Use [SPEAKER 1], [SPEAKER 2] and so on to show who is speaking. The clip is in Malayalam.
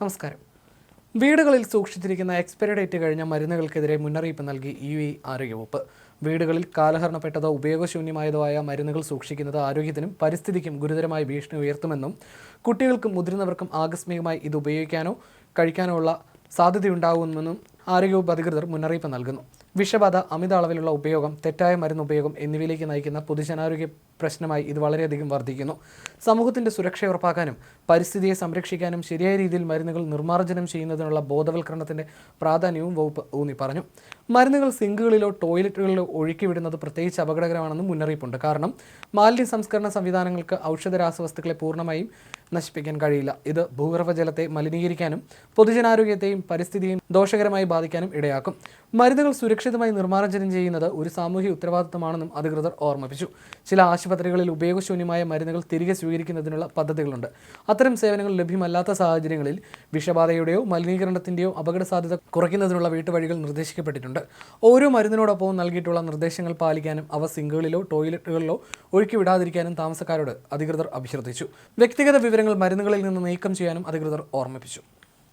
[SPEAKER 1] നമസ്കാരം. വീടുകളിൽ സൂക്ഷിച്ചിരിക്കുന്ന എക്സ്പയറി ഡേറ്റ് കഴിഞ്ഞ മരുന്നുകൾക്കെതിരെ മുന്നറിയിപ്പ് നൽകി യു എ ആരോഗ്യവകുപ്പ്. വീടുകളിൽ കാലഹരണപ്പെട്ടതോ ഉപയോഗശൂന്യമായതോ ആയ മരുന്നുകൾ സൂക്ഷിക്കുന്നത് ആരോഗ്യത്തിനും പരിസ്ഥിതിക്കും ഗുരുതരമായ ഭീഷണി ഉയർത്തുമെന്നും കുട്ടികൾക്കും മുതിർന്നവർക്കും ആകസ്മികമായി ഇത് ഉപയോഗിക്കാനോ കഴിക്കാനോ ഉള്ള സാധ്യതയുണ്ടാകുമെന്നും ആരോഗ്യവകുപ്പ് അധികൃതർ മുന്നറിയിപ്പ് നൽകുന്നു. വിഷബാധ അമിത അളവിലുള്ള ഉപയോഗം തെറ്റായ മരുന്ന് ഉപയോഗം എന്നിവയിലേക്ക് നയിക്കുന്ന പൊതുജനാരോഗ്യ പ്രശ്നമായി ഇത് വളരെയധികം വർദ്ധിക്കുന്നു. സമൂഹത്തിന്റെ സുരക്ഷ ഉറപ്പാക്കാനും പരിസ്ഥിതിയെ സംരക്ഷിക്കാനും ശരിയായ രീതിയിൽ മരുന്നുകൾ നിർമ്മാർജനം ചെയ്യുന്നതിനുള്ള ബോധവൽക്കരണത്തിന്റെ പ്രാധാന്യവും വകുപ്പ് ഊന്നി പറഞ്ഞു മരുന്നുകൾ സിങ്കുകളിലോ ടോയ്ലറ്റുകളിലോ ഒഴുക്കി വിടുന്നത് പ്രത്യേകിച്ച് അപകടകരമാണെന്നും മുന്നറിയിപ്പുണ്ട്. കാരണം മാലിന്യ സംസ്കരണ സംവിധാനങ്ങൾക്ക് ഔഷധ രാസവസ്തുക്കളെ പൂർണമായും നശിപ്പിക്കാൻ കഴിയില്ല. ഇത് ഭൂഗർഭജലത്തെ മലിനീകരിക്കാനും പൊതുജനാരോഗ്യത്തെയും പരിസ്ഥിതിയെയും ദോഷകരമായി ബാധിക്കാനും ഇടയാക്കും. മരുന്നുകൾ സുരക്ഷിതമായി നിർമ്മാർജനം ചെയ്യുന്നത് ഒരു സാമൂഹിക ഉത്തരവാദിത്തമാണെന്നും അധികൃതർ ഓർമ്മിപ്പിച്ചു. ചില ആശുപത്രികളിൽ ഉപയോഗശൂന്യമായ മരുന്നുകൾ തിരികെ സ്വീകരിക്കുന്നതിനുള്ള പദ്ധതികളുണ്ട്. അത്തരം സേവനങ്ങൾ ലഭ്യമല്ലാത്ത സാഹചര്യങ്ങളിൽ വിഷബാധയുടെയോ മലിനീകരണത്തിന്റെയോ അപകട സാധ്യത കുറയ്ക്കുന്നതിനുള്ള വീട്ടുവഴികൾ നിർദ്ദേശിക്കപ്പെട്ടിട്ടുണ്ട്. ഓരോ മരുന്നിനോടൊപ്പവും നൽകിയിട്ടുള്ള നിർദ്ദേശങ്ങൾ പാലിക്കാനും അവ സിങ്കുകളിലോ ടോയ്ലറ്റുകളിലോ ഒഴുക്കി വിടാതിരിക്കാനും താമസക്കാരോട് അധികൃതർ അഭ്യർത്ഥിച്ചു. വ്യക്തിഗത വിവരങ്ങൾ മരുന്നുകളിൽ നിന്ന് നീക്കം ചെയ്യാനും അധികൃതർ ഓർമ്മിപ്പിച്ചു.